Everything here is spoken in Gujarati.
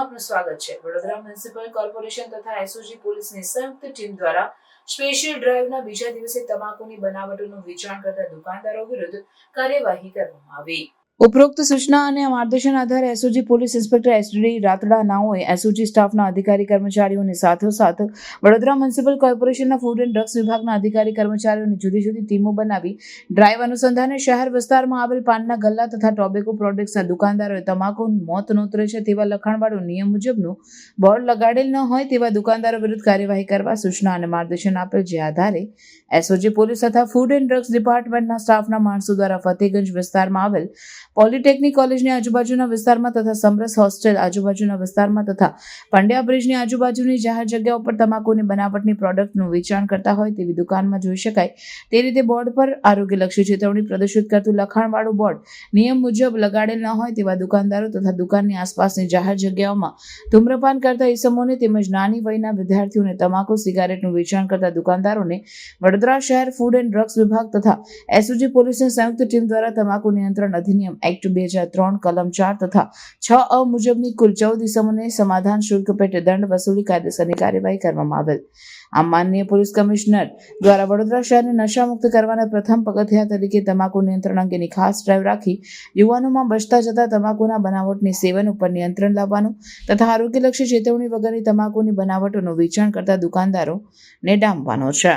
આપનું સ્વાગત છે. વડોદરા મ્યુનિસિપલ કોર્પોરેશન તથા એસઓજી પોલીસની સંયુક્ત ટીમ દ્વારા સ્પેશિયલ ડ્રાઈવના બીજા દિવસે તમાકુની બનાવટોનું વેચાણ કરતા દુકાનદારો વિરુદ્ધ કાર્યવાહી કરવામાં આવી. ઉપરોક્ત સૂચના અને માર્ગદર્શન આધારે SOG police inspector SD Ratada નાઓએ SOG સ્ટાફના અધિકારી કર્મચારીઓની સાથોસાથ વડોદરા મ્યુનિસિપલ કોર્પોરેશનના ફૂડ એન્ડ ડ્રગ્સ વિભાગના અધિકારી કર્મચારીઓની જુદી જુદી ટીમો બનાવી ડ્રાઈવ અનુસંધાને શહેર વિસ્તારમાં આવેલ પાનના ગલ્લા તથા ટોબેકો પ્રોડક્ટ્સના દુકાનદારોએ તમાકુ મોત નોતરે છે તેવા લખાણવાળું નિયમ મુજબનું બોર્ડ લગાડેલ ન હોય તેવા દુકાનદારો વિરુદ્ધ કાર્યવાહી કરવા સૂચના અને માર્ગદર્શન આપેલ જે આધારે એસઓજી પોલીસ તથા ફૂડ એન્ડ ડ્રગ્સ ડિપાર્ટમેન્ટના સ્ટાફના માણસો દ્વારા ફતેગંજ વિસ્તારમાં આવેલ પોલિટેકનિક કોલેજની આજુબાજુના વિસ્તારમાં તથા સમરસ હોસ્ટેલ આજુબાજુના વિસ્તારમાં તથા પંડ્યા બ્રિજની આજુબાજુની જાહેર જગ્યાઓ પર તમાકુની બનાવટની પ્રોડક્ટનું વેચાણ કરતા હોય તેવી દુકાનમાં જોઈ શકાય. તે રીતે બોર્ડ પર આરોગ્યલક્ષી ચેતવણી પ્રદર્શિત કરતું લખાણવાળું બોર્ડ નિયમ મુજબ લગાડેલ ન હોય તેવા દુકાનદારો તથા દુકાનની આસપાસની જાહેર જગ્યાઓમાં ધૂમ્રપાન કરતા ઇસમોને તેમજ નાની વયના વિદ્યાર્થીઓને તમાકુ, સિગારેટનું વેચાણ કરતા દુકાનદારોને વડોદરા શહેર ફૂડ એન્ડ ડ્રગ્સ વિભાગ તથા એસઓજી પોલીસની સંયુક્ત ટીમ દ્વારા તમાકુ નિયંત્રણ અધિનિયમ એક્ટ બે હજાર ત્રણ, કલમ ચાર તથા છ અ મુજબની કુલ ચૌદ ઇસમોને સમાધાન શુલ્ક પેટે દંડ વસૂલી કાયદેસરની કાર્યવાહી કરવામાં આવેલ. આ માનનીય પોલીસ કમિશનર દ્વારા વડોદરા શહેરને નશામુક્ત કરવાના પ્રથમ પગથિયા તરીકે તમાકુ નિયંત્રણ અંગેની ખાસ ડ્રાઈવ રાખી યુવાનોમાં બચતા જતા તમાકુના બનાવટની સેવન ઉપર નિયંત્રણ લાવવાનું તથા આરોગ્યલક્ષી ચેતવણી વગરની તમાકુની બનાવટોનું વેચાણ કરતા દુકાનદારોને ડામવાનો છે.